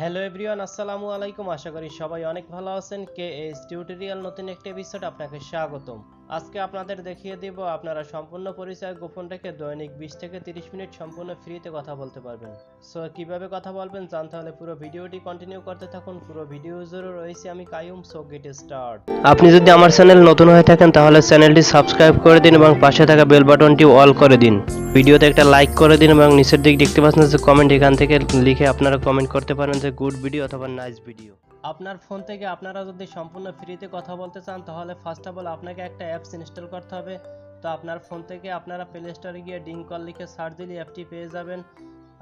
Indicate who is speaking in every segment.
Speaker 1: Hello everyone, আসসালামু আলাইকুম। আশা করি সবাই অনেক ভালো আছেন। কে এস টিউটোরিয়াল নতুন একটি এপিসোড আপনাকে স্বাগতম। আজকে আপনাদের দেখিয়ে দিব, আপনারা সম্পূর্ণ পরিচয় গোপন রেখে দৈনিক বিশ থেকে তিরিশ মিনিট সম্পূর্ণ ফ্রিতে কথা বলতে পারবেন। সো কীভাবে কথা বলবেন জানতে হলে পুরো ভিডিওটি কন্টিনিউ করতে থাকুন। পুরো ভিডিও জুড়ে রয়েছে আমি কায়ুম সো গেট স্টার্ট আপনি যদি আমার চ্যানেল নতুন হয়ে থাকেন, তাহলে চ্যানেলটি সাবস্ক্রাইব করে দিন এবং পাশে থাকা বেল বাটনটি অল করে দিন। ভিডিওতে একটা লাইক করে দিন এবং নিচের দিক দেখতে পাচ্ছেন যে কমেন্ট এখান থেকে লিখে আপনারা কমেন্ট করতে পারেন যে গুড ভিডিও অথবা নাইস ভিডিও আপনার ফোন থেকে আপনারা যদি সম্পূর্ণ ফ্রিতে কথা বলতে চান, তাহলে ফার্স্ট অফ অল আপনাকে একটা অ্যাপস ইনস্টল করতে হবে। তো আপনার ফোন থেকে আপনারা প্লে স্টোরে গিয়ে ডিং কল লিখে সার্চ দিলে অ্যাপটি পেয়ে যাবেন।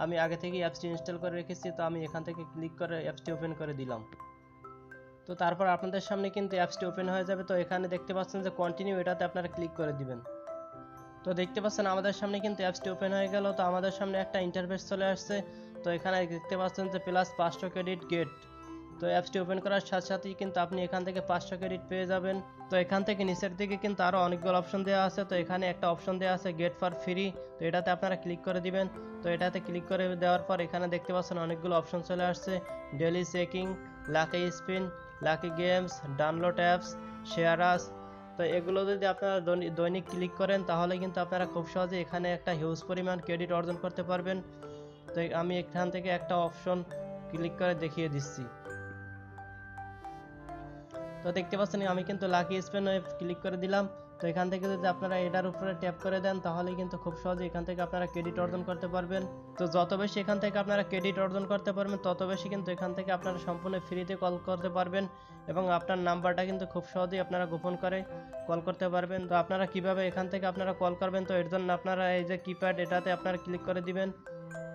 Speaker 1: আমি আগে থেকেই অ্যাপসটি ইনস্টল করে রেখেছি, তো আমি এখান থেকে ক্লিক করে অ্যাপসটি ওপেন করে দিলাম। তো তারপর আপনাদের সামনে কিন্তু অ্যাপসটি ওপেন হয়ে যাবে। তো এখানে দেখতে পাচ্ছেন যে কন্টিনিউ এটাতে আপনারা ক্লিক করে দিবেন। তো দেখতে পাচ্ছেন আমাদের সামনে কিন্তু অ্যাপসটি ওপেন হয়ে গেল। তো আমাদের সামনে একটা ইন্টারফেস চলে আসছে। তো এখানে দেখতে পাচ্ছেন যে প্লাস পাঁচশো ক্রেডিট গেট তো অ্যাপসটি ওপেন করার সাথে সাথেই কিন্তু আপনি এখান থেকে পাঁচশো ক্রেডিট পেয়ে যাবেন। তো এখান থেকে নিচের দিকে কিন্তু আরও অনেকগুলো অপশন দেওয়া আছে। তো এখানে একটা অপশন দেওয়া আছে গেট ফর ফ্রি তো এটাতে আপনারা ক্লিক করে দিবেন। তো এটাতে ক্লিক করে দেওয়ার পর এখানে দেখতে পাচ্ছেন অনেকগুলো অপশন চলে আসছে। Daily checking lucky spin lucky games download apps শেয়ারাস তো এগুলো যদি আপনারা দৈনি- দৈনিক ক্লিক করেন তাহলে কিন্তু আপনারা খুব সহজে এখানে একটা হিউজ পরিমাণ ক্রেডিট অর্জন করতে পারবেন। আমি এখান থেকে একটা অপশন ক্লিক করে দেখিয়ে দিচ্ছি। তো দেখতে পাচ্ছেন, আমি কিন্তু লাকি স্পেন ক্লিক করে দিলাম। তো এখান থেকে যদি আপনারা এটার উপরে ট্যাপ করে দেন তাহলে কিন্তু খুব সহজে এখান থেকে আপনারা ক্রেডিট অর্জন করতে পারবেন। তো যত বেশি এখান থেকে আপনারা ক্রেডিট অর্জন করতে পারবেন, তত বেশি কিন্তু এখান থেকে আপনারা সম্পূর্ণ ফ্রিতে কল করতে পারবেন এবং আপনার নাম্বারটা কিন্তু খুব সহজেই আপনারা গোপন করে কল করতে পারবেন। তো আপনারা কীভাবে এখান থেকে আপনারা কল করবেন, তো এর জন্য আপনারা এই যে কিপ্যাড এটাতে আপনারা ক্লিক করে দিবেন।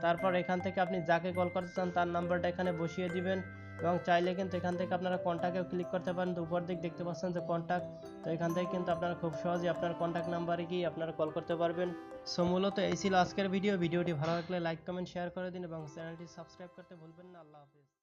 Speaker 1: তারপর এখান থেকে আপনি যাকে কল করতে চান তার নাম্বারটা এখানে বসিয়ে দিবেন এবং চাইলে কিন্তু এখান থেকে আপনারা কন্ট্যাক্টেও ক্লিক করতে পারেন। তো উপর দিক দেখতে পাচ্ছেন যে কন্ট্যাক্ট তো এখান থেকে কিন্তু আপনারা খুব সহজেই আপনার কন্ট্যাক্ট নাম্বারে গিয়ে আপনারা কল করতে পারবেন। সো মূলত এই ছিল আজকের ভিডিও। ভিডিওটি ভালো লাগলে লাইক, কমেন্ট, শেয়ার করে দিন এবং চ্যানেলটি সাবস্ক্রাইব করতে ভুলবেন না। আল্লাহ হাফিজ।